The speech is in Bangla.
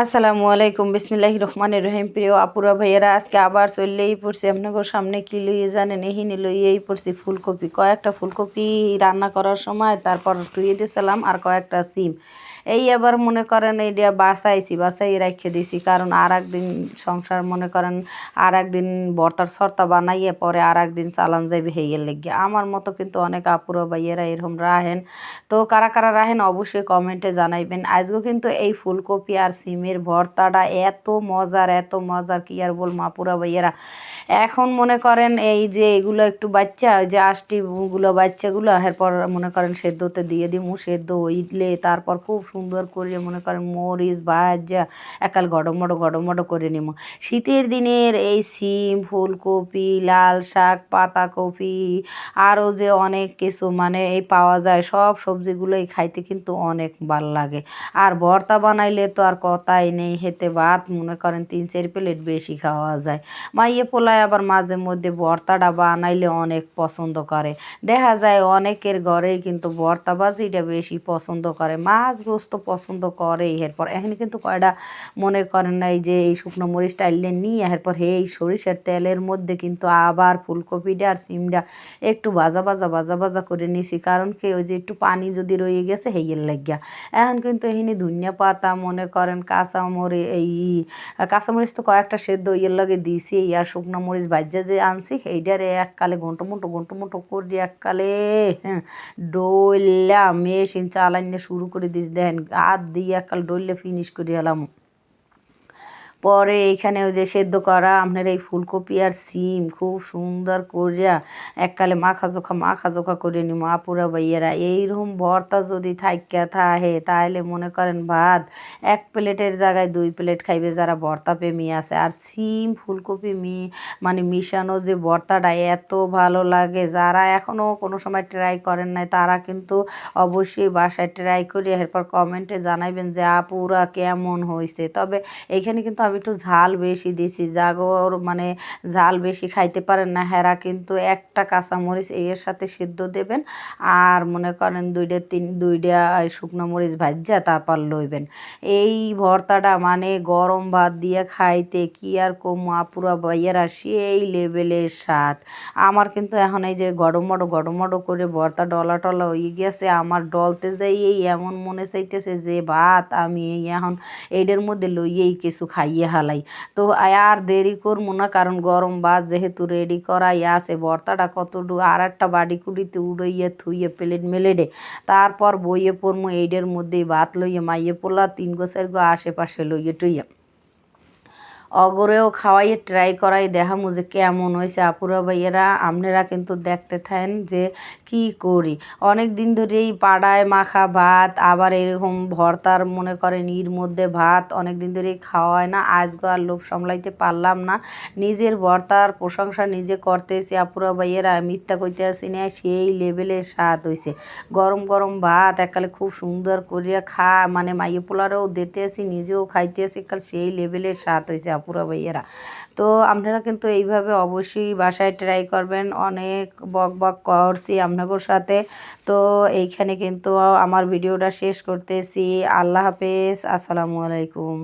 আসসালামু আলাইকুম। বিসমিল্লাহ রহমানের রহিম। প্রিয় আপুরা ভাইয়েরা, আজকে আবার চললেই পড়ছি আপনাকে সামনে কি লইয়ে জানেন? এহিনি লইয়েই পড়ছি ফুলকপি। কয়েকটা ফুলকপি রান্না করার সময় তারপর টুয়ে দিয়েছিলাম আর কয়েকটা সিম। এই এবার মনে করেন এই এইটা বাসাইছি বাসাই রেখে দিছি, কারণ আর একদিন সংসার মনে করেন আর একদিন বর্তার সর্তা বানাইয়ে পরে আর একদিন চালান যাইবে হেয়ে লেগে। আমার মতো কিন্তু অনেক আপুরো, ভাইয়েরা এরকম রাহেন তো কারা কারা রাহেন অবশ্যই কমেন্টে জানাইবেন। আজকেও কিন্তু এই ফুলকপি আর সিমের ভর্তাটা এত মজার এত মজার কি আর বল মাপুরা ভাইয়েরা? এখন মনে করেন এই যে এগুলো একটু বাচ্চা যে আষ্টিগুলো বাচ্চাগুলো, এরপর মনে করেন সেদ্ধতে দিয়ে দিমু, সেদ্ধ ইডলে তারপর খুব সুন্দর করে মনে করেন মরিচ ভাজা, একাল গডমডো গডমডো করে নিব শীতের দিনের এই সিম, ফুলকপি, লাল শাক, পাতাকপি, আরও যে অনেক কিছু মানে এই পাওয়া যায়, সব সবজিগুলোই খাইতে কিন্তু অনেক ভালো লাগে। আর ভর্তা বানাইলে তো আর কথাই নেই, হেতে ভাত মনে করেন তিন, চার প্লেট বেশি খাওয়া যায়। মাইয়ে পোলায় আবার মাঝে মধ্যে ভর্তাটা বানাইলে অনেক পছন্দ করে। দেখা যায় অনেকের ঘরেই কিন্তু ভর্তা বাজিটা বেশি পছন্দ করে। মাছ গোস্ত পছন্দ করে এরপর এখানে কিন্তু কয়টা মনে করেন নাই যে এই শুকনো মরিচ টাইলে নিয়ে, এরপর এই সরিষার তেলের মধ্যে কিন্তু আবার ফুলকপিটা আর সিমটা একটু ভাজা ভাজা ভাজা ভাজা করে নিছি। কারণ কি ওই যে একটু পানি যদি রয়ে গেছে হেয়ের লাগিয়া। এখন কিন্তু এখানে ধনিয়া পাতা, মনে করেন কাঁচামরি এই কাঁচামরিচ তো কয়েকটা সেদ্ধ ইয়ের লগে দিছি আর শুকনো মরিচ ভাজ্যা যে আনছি এইটারে এককালে ঘন্টো মুটো ঘন্টো মুটো করে এককালে হ্যাঁ ডইলা মেশিন চালাইনে শুরু করে দিস দেখেন হাত দিয়ে একাল ডইলে ফিনিশ করে এলাম। পরে এইখানে ওই যে সেদ্ধ করা, আপনার এই ফুলকপি আর সিম, খুব সুন্দর করিয়া এককালে মাখা জোখা মাখা জোখা করে নিম। আপুরা ভাইয়েরা, এইরকম ভর্তা যদি থাইকা থাহে তাহলে মনে করেন ভাত এক প্লেটের জায়গায় দুই প্লেট খাইবে যারা ভর্তা প্রেমী আছে। আর সিম, ফুলকপি মি মানে মিশানো যে ভর্তাটা এত ভালো লাগে, যারা এখনও কোনো সময় ট্রাই করেন নাই, তারা কিন্তু অবশ্যই বাসায় ট্রাই করি এরপর কমেন্টে জানাইবেন যে, আপুরা কেমন হয়েছে তবে এইখানে কিন্তু আমি একটু ঝাল বেশি দিছি। জাগর মানে ঝাল বেশি খাইতে পারেন না হেরা, কিন্তু একটা কাঁচামরিচ এর সাথে সিদ্ধ দেবেন আর মনে করেন দুইটা তিন, দুইটা শুকনো মরিচ ভাজা তারপর লইবেন। এই ভর্তাটা মানে গরম ভাত দিয়ে খাইতে কি আর কম আপুরা ভাইয়ারা, সেই লেভেলের স্বাদ। আমার কিন্তু এখন এই যে গড়মড়ো গড়মড়ো করে ভর্তা ডলা টলা হয়ে গেছে, আমার ডলতে যাই এই এমন মনে চাইতেছে যে, ভাত আমি এই এখন এইটার মধ্যে লইয়েই কিছু খাইয়ে হালাই। তো আর দেরি করব না, কারণ গরম ভাত যেহেতু রেডি করাই আসে বর্তাটা কত আর একটা বাড়ি কুড়িতে উড়াইয়ে থুইয়ে প্লেট মেলেডে। তারপর বইয়ে পড়মো, এইডের মধ্যেই বাত লইয়ে মাইয়ে পড়লা তিন গো চার গো আশেপাশে লইয়ে টুইয়া। অগরেও খাওয়াইয়ে ট্রাই করাই দেখামু যে কেমন হয়েছে আপুরা ভাইয়েরা আপনারা কিন্তু দেখতে থাকেন যে কি করি। অনেক দিন ধরেই পাড়ায় মাখা ভাত, আবার এরকম ভর্তার মনে করেন ইর মধ্যে ভাত, অনেক দিন ধরেই খাওয়া হয় না। আজকে আর লোভ সামলাইতে পারলাম না। নিজের ভর্তার প্রশংসা নিজে করতেছি। আপুরা ভাইয়েরা, মিথ্যা কইতে আসি না, সেই লেভেলের স্বাদ হয়েছে গরম গরম ভাত এককালে খুব সুন্দর করিয়া খা মানে মাইয়ে পোলারেও দিতে আসি নিজেও খাইতে আসি কাল সেই লেভেলের স্বাদ হয়েছে আপুরা ভাইয়েরা তো আপনারা কিন্তু এইভাবে অবশ্যই বাসায় ট্রাই করবেন। অনেক বক বক করছি আপনাদের সাথে। তো এইখানে কিন্তু আমার ভিডিওটা শেষ করতেছি। আল্লাহ হাফেজ। আসসালামু আলাইকুম।